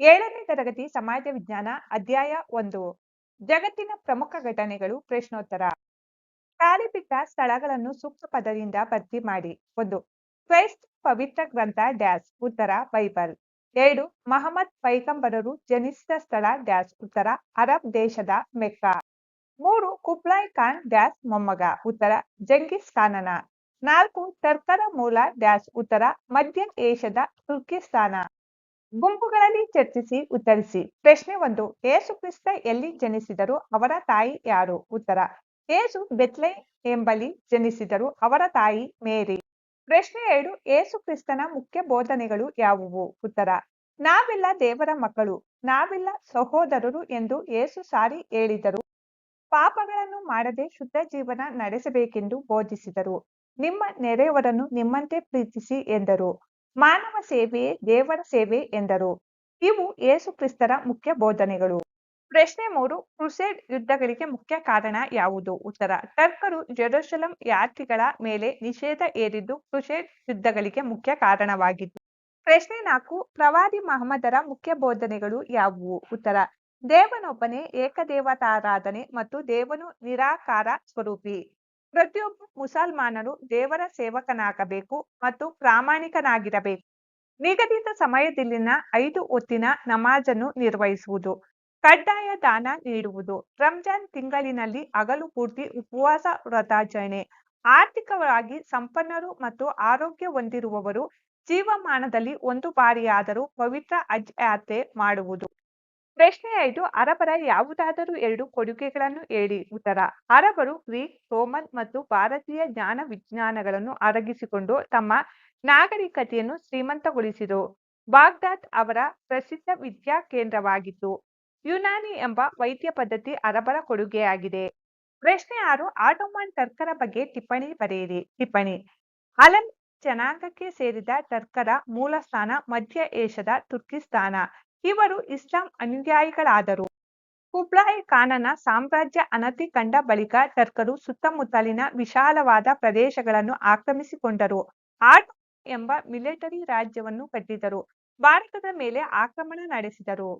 ಏಳನೇ ತರಗತಿ ಸಮಾಜ ವಿಜ್ಞಾನ ಅಧ್ಯಾಯ ಒಂದು. ಜಗತ್ತಿನ ಪ್ರಮುಖ ಘಟನೆಗಳು ಪ್ರಶ್ನೋತ್ತರ. ಖಾಲಿ ಬಿಟ್ಟ ಸ್ಥಳಗಳನ್ನು ಸೂಕ್ತ ಪದದಿಂದ ಭರ್ತಿ ಮಾಡಿ. ಒಂದು, ಕ್ರೈಸ್ತ ಪವಿತ್ರ ಗ್ರಂಥ ಡ್ಯಾಶ್ ಉತ್ತರ ಬೈಬಲ್. ಎರಡು, ಮಹಮ್ಮದ್ ಪೈಗಂಬರರು ಜನಿಸಿದ ಸ್ಥಳ ಡ್ಯಾಶ್ ಉತ್ತರ ಅರಬ್ ದೇಶದ ಮೆಕ್ಕಾ. ಮೂರು, ಕುಬ್ಲಾಯ್ ಖಾನ್ ಡ್ಯಾಶ್ ಮೊಮ್ಮಗ, ಉತ್ತರ ಜಂಗಿಸ್ ಖಾನನ. ನಾಲ್ಕು ಟರ್ಕರ ಮೂಲ ಡ್ಯಾಶ್ ಉತ್ತರ ಮಧ್ಯ ಏಷ್ಯಾದ ತುರ್ಕಿಸ್ತಾನ. ಗುಂಪುಗಳಲ್ಲಿ ಚರ್ಚಿಸಿ, ಉತ್ತರಿಸಿ. ಪ್ರಶ್ನೆ ಒಂದು, ಏಸು ಕ್ರಿಸ್ತ ಎಲ್ಲಿ ಜನಿಸಿದರು, ಅವರ ತಾಯಿ ಯಾರು? ಉತ್ತರ, ಏಸು ಬೆತ್ಲೈ ಎಂಬಲ್ಲಿ ಜನಿಸಿದರು, ಅವರ ತಾಯಿ ಮೇರಿ. ಪ್ರಶ್ನೆ ಎರಡು, ಏಸು ಕ್ರಿಸ್ತನ ಮುಖ್ಯ ಬೋಧನೆಗಳು ಯಾವುವು? ಉತ್ತರ, ನಾವೆಲ್ಲ ದೇವರ ಮಕ್ಕಳು, ನಾವೆಲ್ಲ ಸಹೋದರರು ಎಂದು ಏಸು ಸಾರಿ ಹೇಳಿದರು. ಪಾಪಗಳನ್ನು ಮಾಡದೆ ಶುದ್ಧ ಜೀವನ ನಡೆಸಬೇಕೆಂದು ಬೋಧಿಸಿದರು. ನಿಮ್ಮ ನೆರೆಯವರನ್ನು ನಿಮ್ಮಂತೆ ಪ್ರೀತಿಸಿ ಎಂದರು. ಮಾನವ ಸೇವೆಯೇ ದೇವರ ಸೇವೆ ಎಂದರು. ಇವು ಯೇಸು ಕ್ರಿಸ್ತರ ಮುಖ್ಯ ಬೋಧನೆಗಳು. ಪ್ರಶ್ನೆ ಮೂರು, ಕ್ರುಸೇಡ್ ಯುದ್ಧಗಳಿಗೆ ಮುಖ್ಯ ಕಾರಣ ಯಾವುದು? ಉತ್ತರ, ಟರ್ಕರು ಜೆರೂಸಲಂ ಯಾತ್ರಿಗಳ ಮೇಲೆ ನಿಷೇಧ ಏರಿದ್ದು ಕ್ರುಸೇಡ್ ಯುದ್ಧಗಳಿಗೆ ಮುಖ್ಯ ಕಾರಣವಾಗಿತ್ತು ಪ್ರಶ್ನೆ ನಾಲ್ಕು, ಪ್ರವಾದಿ ಮಹಮ್ಮದರ ಮುಖ್ಯ ಬೋಧನೆಗಳು ಯಾವುವು? ಉತ್ತರ, ದೇವನೊಬ್ಬನೇ ಏಕದೇವತಾರಾಧನೆ ಮತ್ತು ದೇವನು ನಿರಾಕಾರ ಸ್ವರೂಪಿ. ಪ್ರತಿಯೊಬ್ಬ ಮುಸಲ್ಮಾನರು ದೇವರ ಸೇವಕನಾಗಬೇಕು ಮತ್ತು ಪ್ರಾಮಾಣಿಕನಾಗಿರಬೇಕು. ನಿಗದಿತ ಸಮಯದಲ್ಲಿನ ಐದು ಹೊತ್ತಿನ ನಮಾಜನ್ನು ನಿರ್ವಹಿಸುವುದು, ಕಡ್ಡಾಯ ದಾನ ನೀಡುವುದು, ರಂಜಾನ್ ತಿಂಗಳಿನಲ್ಲಿ ಹಗಲು ಪೂರ್ತಿ ಉಪವಾಸ ವ್ರತಾಚರಣೆ, ಆರ್ಥಿಕವಾಗಿ ಸಂಪನ್ನರು ಮತ್ತು ಆರೋಗ್ಯ ಹೊಂದಿರುವವರು ಜೀವಮಾನದಲ್ಲಿ ಒಂದು ಬಾರಿಯಾದರೂ ಪವಿತ್ರ ಹಜ್ ಯಾತ್ರೆ ಮಾಡುವುದು. ಪ್ರಶ್ನೆ ಐದು, ಅರಬರ ಯಾವುದಾದರೂ ಎರಡು ಕೊಡುಗೆಗಳನ್ನು ಹೇಳಿ. ಉತ್ತರ, ಅರಬರು ಗ್ರೀಕ್, ರೋಮನ್ ಮತ್ತು ಭಾರತೀಯ ಜ್ಞಾನ ವಿಜ್ಞಾನಗಳನ್ನು ಅರಗಿಸಿಕೊಂಡು ತಮ್ಮ ನಾಗರಿಕತೆಯನ್ನು ಶ್ರೀಮಂತಗೊಳಿಸಿದರು ಬಾಗ್ದಾದ್ ಅವರ ಪ್ರಸಿದ್ಧ ವಿದ್ಯಾ ಕೇಂದ್ರವಾಗಿತ್ತು. ಯುನಾನಿ ಎಂಬ ವೈದ್ಯ ಪದ್ಧತಿ ಅರಬರ ಕೊಡುಗೆಯಾಗಿದೆ. ಪ್ರಶ್ನೆ ಆರು, ಆಟೋಮನ್ ಟರ್ಕರ ಬಗ್ಗೆ ಟಿಪ್ಪಣಿ ಬರೆಯಿರಿ. ಟಿಪ್ಪಣಿ, ಅಲನ್ ಜನಾಂಗಕ್ಕೆ ಸೇರಿದ ಟರ್ಕರ ಮೂಲ ಸ್ಥಾನ ಮಧ್ಯ ಏಷ್ಯಾದ ತುರ್ಕಿಸ್ತಾನ. ಇವರು ಇಸ್ಲಾಂ ಅನುಯಾಯಿಗಳಾದರು. ಕುಬ್ಲಾಯ್ ಖಾನನ ಸಾಮ್ರಾಜ್ಯ ಅನತಿ ಕಂಡ ಬಳಿಕ ಟರ್ಕರು ಸುತ್ತಮುತ್ತಲಿನ ವಿಶಾಲವಾದ ಪ್ರದೇಶಗಳನ್ನು ಆಕ್ರಮಿಸಿಕೊಂಡರು. ಆಟ್ ಎಂಬ ಮಿಲಿಟರಿ ರಾಜ್ಯವನ್ನು ಕಟ್ಟಿದರು ಭಾರತದ ಮೇಲೆ ಆಕ್ರಮಣ ನಡೆಸಿದರು.